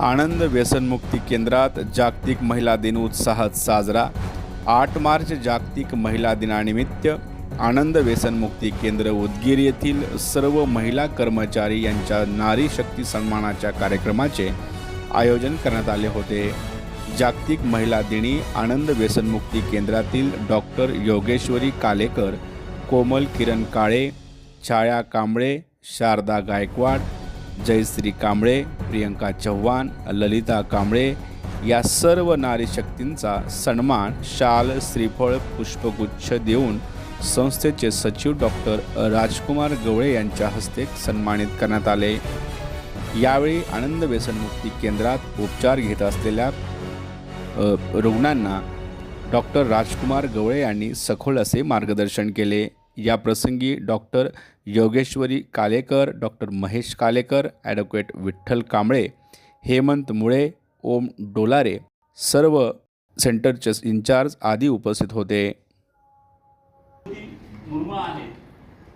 आनंद व्यसनमुक्ती केंद्रात जागतिक महिला दिन उत्साहात साजरा. आठ मार्च जागतिक महिला दिनानिमित्त आनंद व्यसनमुक्ती केंद्र उदगीर येथील सर्व महिला कर्मचारी यांच्या नारी शक्ती सन्मानाच्या कार्यक्रमाचे आयोजन करण्यात आले होते. जागतिक महिला दिनी आनंद व्यसनमुक्ती केंद्रातील डॉक्टर योगेश्वरी कालेकर कोमल किरण काळे छाया कांबळे शारदा गायकवाड जयश्री कांबळे प्रियंका चव्हाण ललिता कांबळे या सर्व नारी शक्तींचा सन्मान शाल श्रीफळ पुष्पगुच्छ देऊन संस्थेचे सचिव डॉक्टर राजकुमार गवळे यांच्या हस्ते सन्मानित करण्यात आले. यावेळी आनंद व्यसनमुक्ती केंद्रात उपचार घेत असलेल्या रुग्णांना डॉक्टर राजकुमार गवळे यांनी सखोल असे मार्गदर्शन केले. या प्रसंगी doctor Yogeshwari Kalekar doctor Mahesh Kalekar advocate Vitthal Kamble Hemant Mule Om Dolare सर्व सेंटरचे इन्चार्ज आदी उपस्थित होते.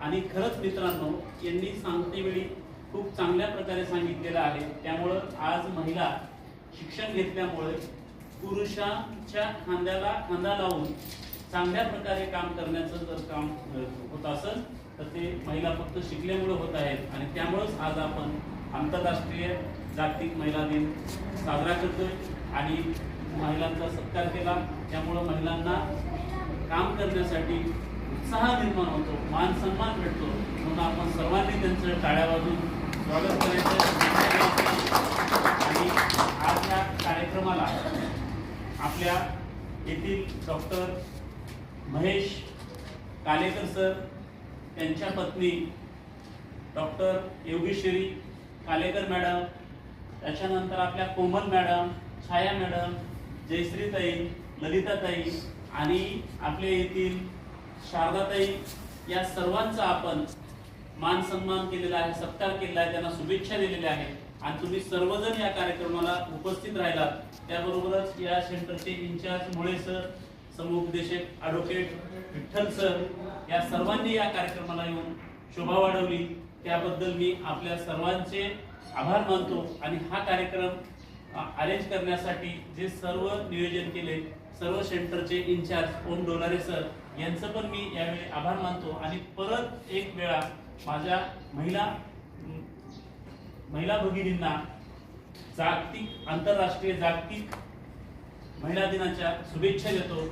आणि खरंच मित्रांनो यांनी सांगतेवेळी खूप चांगल्या प्रकारे सांगितलेलं आहे. त्यामुळं आज महिला शिक्षण घेतल्यामुळे पुरुषांच्या खांद्याला खांदा लावून चांगल्या प्रकारे काम करण्याचं जर काम होत असेल तर ते महिला फक्त शिकल्यामुळे होत आहेत. आणि त्यामुळंच आज आपण आंतरराष्ट्रीय जागतिक महिला दिन साजरा करतोय. आणि महिलांचा सत्कार केला. त्यामुळं महिलांना काम करण्यासाठी उत्साह निर्माण होतो मान सन्मान भेटतो. म्हणून आपण सर्वांनी त्यांचं टाळ्या वाजून स्वागत करायचं. आणि आज या कार्यक्रमाला आपल्या येथील डॉक्टर महेश कालेकर सर त्यांच्या पत्नी डॉक्टर योगेश्वरी कालेकर मॅडम त्याच्यानंतर आपल्या कोमल मॅडम छाया मॅडम जयश्रीताई ललिताताई आणि आपल्या येथील शारदाताई या सर्वांचा आपण मान सन्मान केलेला आहे सत्कार केलेला आहे त्यांना शुभेच्छा दिलेल्या आहेत. आणि तुम्ही सर्वजण या कार्यक्रमाला उपस्थित राहिलात. त्याबरोबरच या सेंटरचे इन्चार्ज मुळे सर समुपदेशक ॲडव्होकेट विठ्ठल सर या सर्वांनी या कार्यक्रमाला येऊन शोभा वाढवली. त्याबद्दल मी आपल्या सर्वांचे आभार मानतो आणि हा कार्यक्रम अरेंज करण्यासाठी जे सर्व नियोजन केले सर्व सेंटरचे इन्चार्ज ओम डोलारे सर यांचं पण मी यावेळी आभार मानतो. आणि परत एक वेळा माझ्या महिला महिला भगिनींना जागतिक आंतरराष्ट्रीय जागतिक महिला दिनाच्या शुभेच्छा देतो.